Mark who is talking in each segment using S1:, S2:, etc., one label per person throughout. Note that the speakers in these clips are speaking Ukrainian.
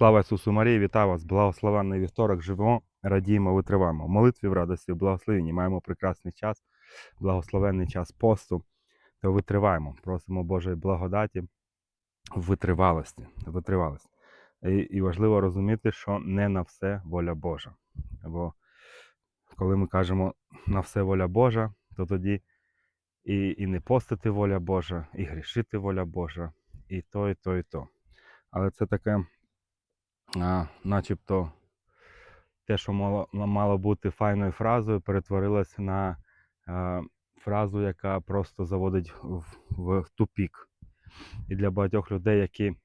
S1: Слава Ісусу Марії, вітаю вас! Благословенний вівторок, живемо, радіємо, витриваємо. Молитві в радості, в благословенні. Маємо прекрасний час, благословенний час посту, то витриваємо. Просимо Божої благодаті витривалості. витривалості. І, і важливо розуміти, що не на все воля Божа. Бо коли ми кажемо на все воля Божа, то тоді і, і не постити воля Божа, і грішити воля Божа, і то, і то, і то. Але це таке а, начебто те, що мало, мало бути файною фразою, перетворилось на а, фразу, яка просто заводить в, в тупік. І для багатьох людей, які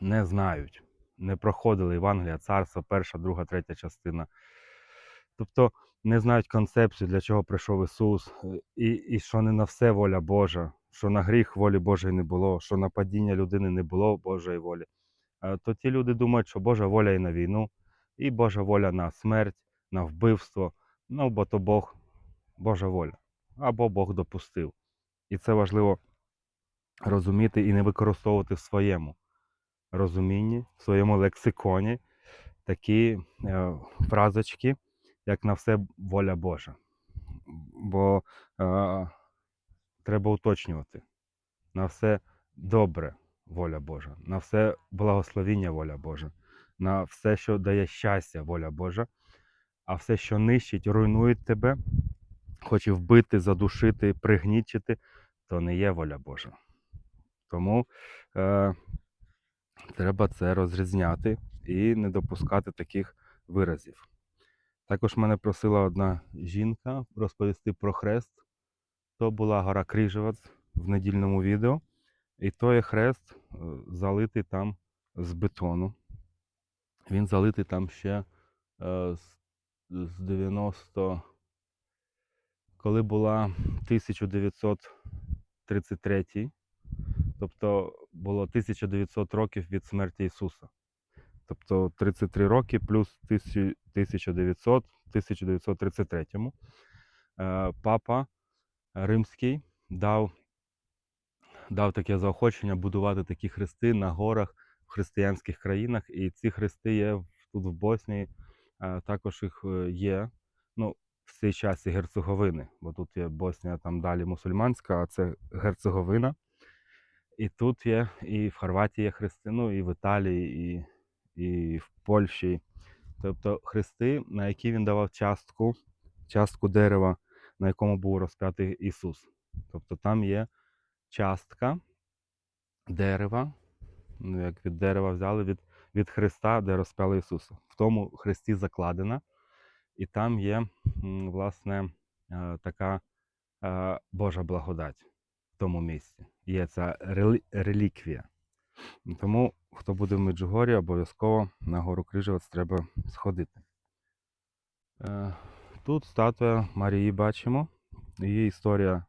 S1: не знають, не проходили Євангелія, царства, перша, друга, третя частина. Тобто не знають концепцію, для чого прийшов Ісус, е, і, і що не на все воля Божа, що на гріх волі Божої не було, що на падіння людини не було Божої волі. Е, То ті люди думають, що Божа воля і на війну, і Божа воля на смерть, на вбивство. Ну, бо то Бог, Божа воля. Або Бог допустив. І це важливо розуміти і не використовувати в своєму розумінні, в своєму лексиконі такі е, фразочки, як на все воля Божа. Бо е, треба уточнювати на все добре воля Божа, на все благословіння воля Божа, на все, що дає щастя, воля Божа, а все, що нищить, руйнує тебе, хоче вбити, задушити, пригнічити, то не є воля Божа. Тому е, треба це розрізняти і не допускати таких виразів. Також мене просила одна жінка розповісти про хрест. То була гора Крижевець в недільному відео. І той хрест е, залитий там з бетону. Він залитий там ще е, з, з 90. Коли була 1933, тобто було 1900 років від смерті Ісуса. Тобто 33 роки плюс 1900, 1933 е, папа римський дав, дав таке заохочення будувати такі хрести на горах в християнських країнах. І ці хрести є тут в Боснії, також їх е, є. Ну, в цей час і Герцеговини, бо тут є Боснія, там далі мусульманська, а це Герцеговина. І тут є, і в Хорватії є хрести, ну і в Італії, і, і в Польщі. Тобто хрести, на які він давав частку, частку дерева, на якому був розп'ятий Ісус. Тобто там є частка дерева, ну як від дерева взяли від, від Христа, де розп'яли Ісуса. В тому хресті закладена, і там є, власне, е, така е, Божа благодать в тому місці. Є ця реліквія. Тому, хто буде в Меджугорі, обов'язково на гору Крижевець треба сходити. Е, Тут статуя Марії бачимо. Її історія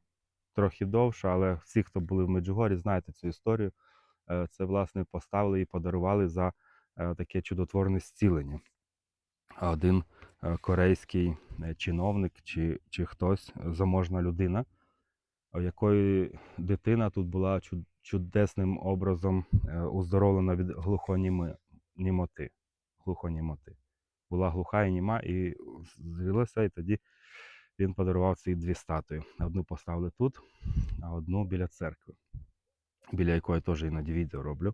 S1: трохи довша, але всі, хто були в Меджугорі, знаєте цю історію. Е, Це, власне, поставили і подарували за е, таке чудотворне зцілення. Один е, корейський чиновник чи, чи хтось, заможна людина, якої дитина тут була чудесним образом уздоровлена від глухонімоти. глухонімоти. Була глуха і німа, і зрілася, і тоді він подарував ці дві статуї. Одну поставили тут, а одну біля церкви, біля якої теж іноді відео роблю.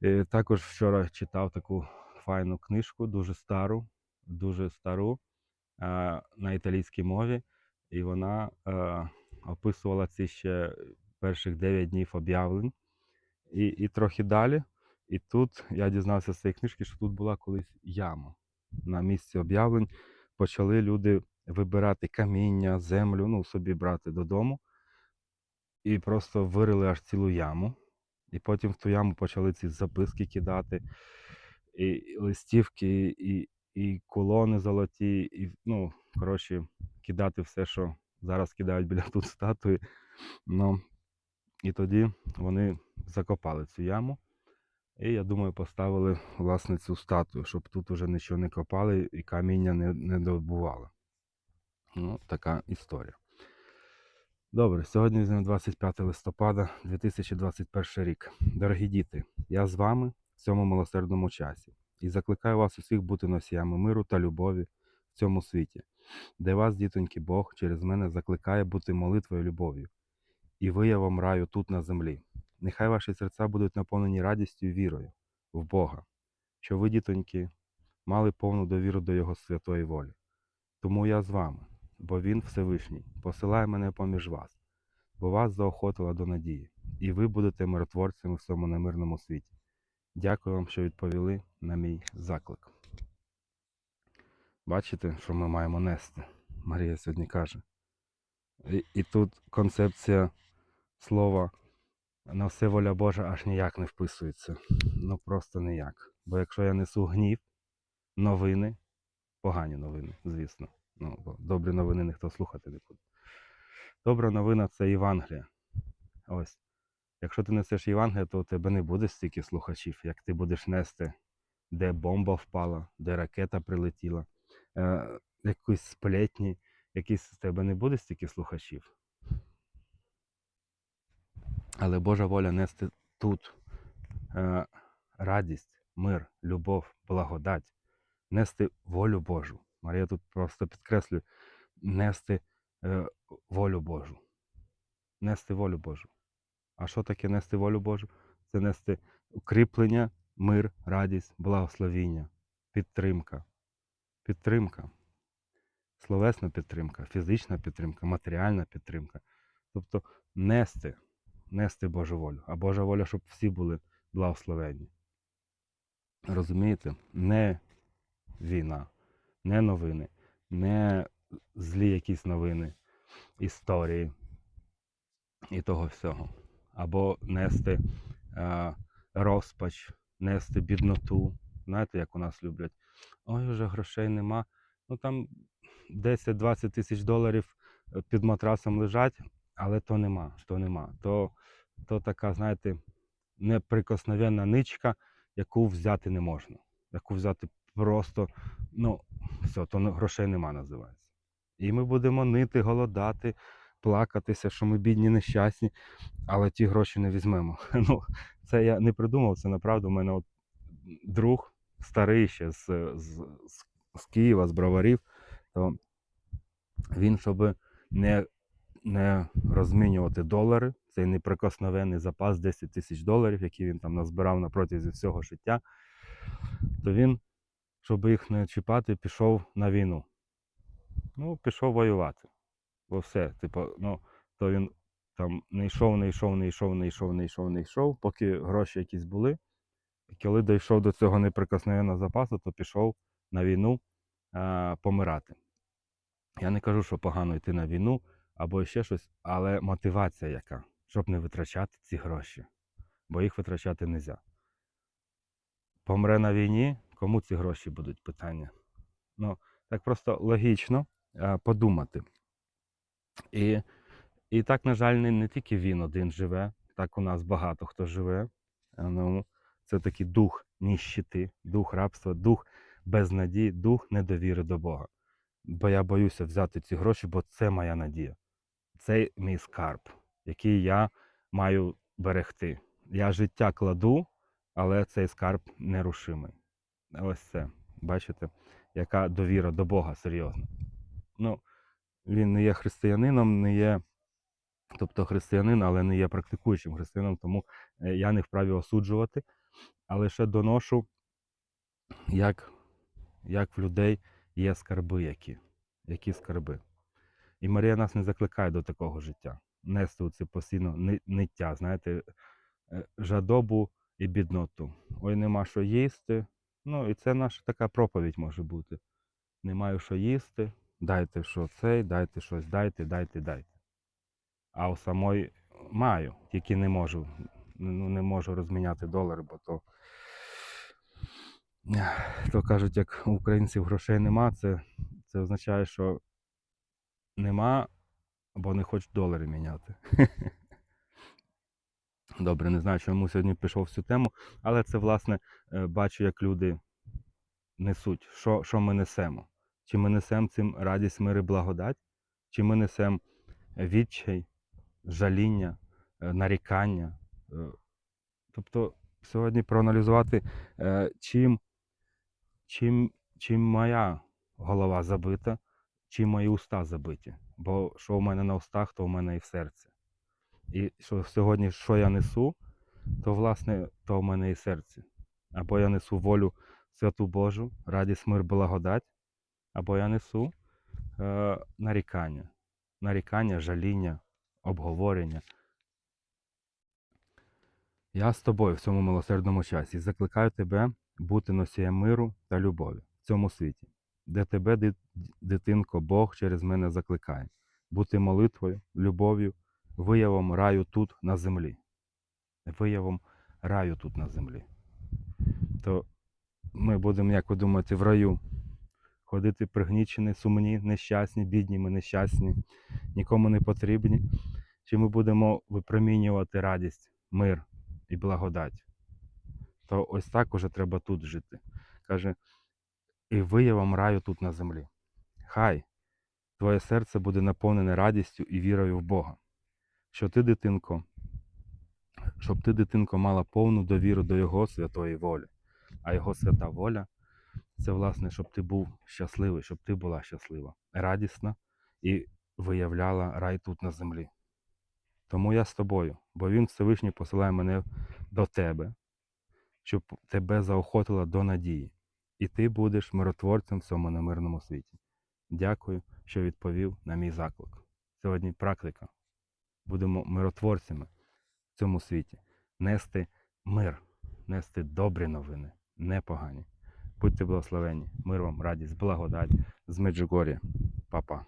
S1: І також вчора читав таку файну книжку, дуже стару, дуже стару е, на італійській мові, і вона е, описувала ці ще перших 9 днів об'явлень. І, і трохи далі. І тут я дізнався з цієї книжки, що тут була колись яма. На місці об'явлень почали люди вибирати каміння, землю, ну, собі брати додому. І просто вирили аж цілу яму. І потім в ту яму почали ці записки кидати, і листівки, і, і колони золоті, і, ну, коротше, кидати все, що зараз кидають біля тут статуї. Ну, і тоді вони закопали цю яму. І я думаю, поставили власне цю статую, щоб тут уже нічого не копали і каміння не, не добували. Ну, така історія. Добре, сьогодні 25 листопада 2021 рік. Дорогі діти, я з вами, в цьому милосердному часі. І закликаю вас усіх бути носіями миру та любові в цьому світі, де вас, дітоньки, Бог через мене закликає бути молитвою любов'ю і виявом раю тут на землі. Нехай ваші серця будуть наповнені радістю і вірою в Бога, що ви, дітоньки, мали повну довіру до Його святої волі. Тому я з вами, бо Він Всевишній, посилає мене поміж вас, бо вас заохотила до надії, і ви будете миротворцями в цьому немирному світі. Дякую вам, що відповіли на мій заклик. Бачите, що ми маємо нести? Марія сьогодні каже. І, і тут концепція слова на все воля Божа аж ніяк не вписується. Ну просто ніяк. Бо якщо я несу гнів, новини, погані новини, звісно. Ну, бо добрі новини ніхто слухати не буде. Добра новина це Євангелія. Ось. Якщо ти несеш Євангелія, то у тебе не буде стільки слухачів, як ти будеш нести, де бомба впала, де ракета прилетіла, е, якісь сплетні, якісь з тебе не буде стільки слухачів. Але Божа воля нести тут е, радість, мир, любов, благодать, нести волю Божу. Марія тут просто підкреслює, нести е, волю Божу. Нести волю Божу. А що таке нести волю Божу? Це нести укріплення, мир, радість, благословіння, підтримка. Підтримка. Словесна підтримка, фізична підтримка, матеріальна підтримка. Тобто нести, нести Божу волю. А Божа воля, щоб всі були благословенні. Розумієте? Не війна, не новини, не злі якісь новини, історії і того всього. Або нести е, розпач, нести бідноту. Знаєте, як у нас люблять? Ой, вже грошей нема. Ну там 10-20 тисяч доларів е, під матрасом лежать, але то нема. То нема. То, то така, знаєте, неприкосновенна ничка, яку взяти не можна. Яку взяти просто, ну, все, то грошей нема, називається. І ми будемо нити, голодати, плакатися, що ми бідні, нещасні, але ті гроші не візьмемо. Ну, це я не придумав, це направду. У мене от друг старий ще з, з, з, Києва, з броварів, то він, щоб не, не розмінювати долари, цей неприкосновенний запас 10 тисяч доларів, який він там назбирав на протязі всього життя, то він, щоб їх не чіпати, пішов на війну. Ну, пішов воювати. Бо все, типу, ну, то він там не йшов, не йшов, не йшов, не йшов, не йшов, не йшов, поки гроші якісь були. І коли дійшов до цього неприкосновенного запасу, то пішов на війну а, помирати. Я не кажу, що погано йти на війну або ще щось, але мотивація яка, щоб не витрачати ці гроші, бо їх витрачати не можна. Помре на війні, кому ці гроші будуть питання? Ну, так просто логічно а, подумати. І, і так, на жаль, не, не тільки він один живе, так у нас багато хто живе. Е, Ну, це такий дух ніщити, дух рабства, дух безнадії, дух недовіри до Бога. Бо я боюся взяти ці гроші, бо це моя надія. Це мій скарб, який я маю берегти. Я життя кладу, але цей скарб нерушимий. Ось це. Бачите, яка довіра до Бога серйозна. Ну, він не є християнином, не є, тобто християнин, але не є практикуючим християнином, тому е, я не вправі осуджувати, а лише доношу, як, як в людей є скарби які. Які скарби. І Марія нас не закликає до такого життя. Нести це постійно ниття, знаєте, е, жадобу і бідноту. Ой, нема що їсти. Ну, і це наша така проповідь може бути. Не маю що їсти, дайте що цей, дайте щось, дайте, дайте, дайте. А у самої маю, тільки не можу. Ну, не можу розміняти долари, бо то, то кажуть, як у українців грошей нема, це, це означає, що нема або не хочуть долари міняти. Добре, не знаю, чому сьогодні пішов в цю тему, але це, власне, е, бачу, як люди несуть, що, що ми несемо. Чи ми несемо цим радість, мир і благодать, чи ми несемо відчай, жаління, е, нарікання. е, Тобто Сьогодні проаналізувати, чим, чим, чим моя голова забита, чим мої уста забиті. Бо що в мене на устах, то в мене і в серці. І що сьогодні, що я несу, то власне то в мене і в серці. Або я несу волю святу Божу, радість, мир, благодать, або я несу е, нарікання. Нарікання, жаління, обговорення. Я з тобою в цьому милосердному часі закликаю тебе бути носієм миру та любові в цьому світі, де тебе, дитинко, Бог через мене закликає, бути молитвою, любов'ю, виявом раю тут на землі. Виявом раю тут на землі. То ми будемо, як ви думаєте, в раю ходити пригнічені, сумні, нещасні, бідні, ми нещасні, нікому не потрібні. Чи ми будемо випромінювати радість, мир і благодать? То ось так уже треба тут жити. Каже, і виявом раю тут на землі. Хай твоє серце буде наповнене радістю і вірою в Бога, що ти, дитинко, щоб ти, дитинко, мала повну довіру до Його святої волі. А Його свята воля це, власне, щоб ти був щасливий, щоб ти була щаслива, радісна і виявляла рай тут на землі. Тому я з тобою, бо Він Всевишній посилає мене до тебе, щоб тебе заохотила до надії, і ти будеш миротворцем в цьому немирному світі. Дякую, що відповів на мій заклик. Сьогодні практика. Будемо миротворцями в цьому світі, нести мир, нести добрі новини, не погані. Будьте благословені, мир вам, радість, благодать з Меджугорі. Па-па.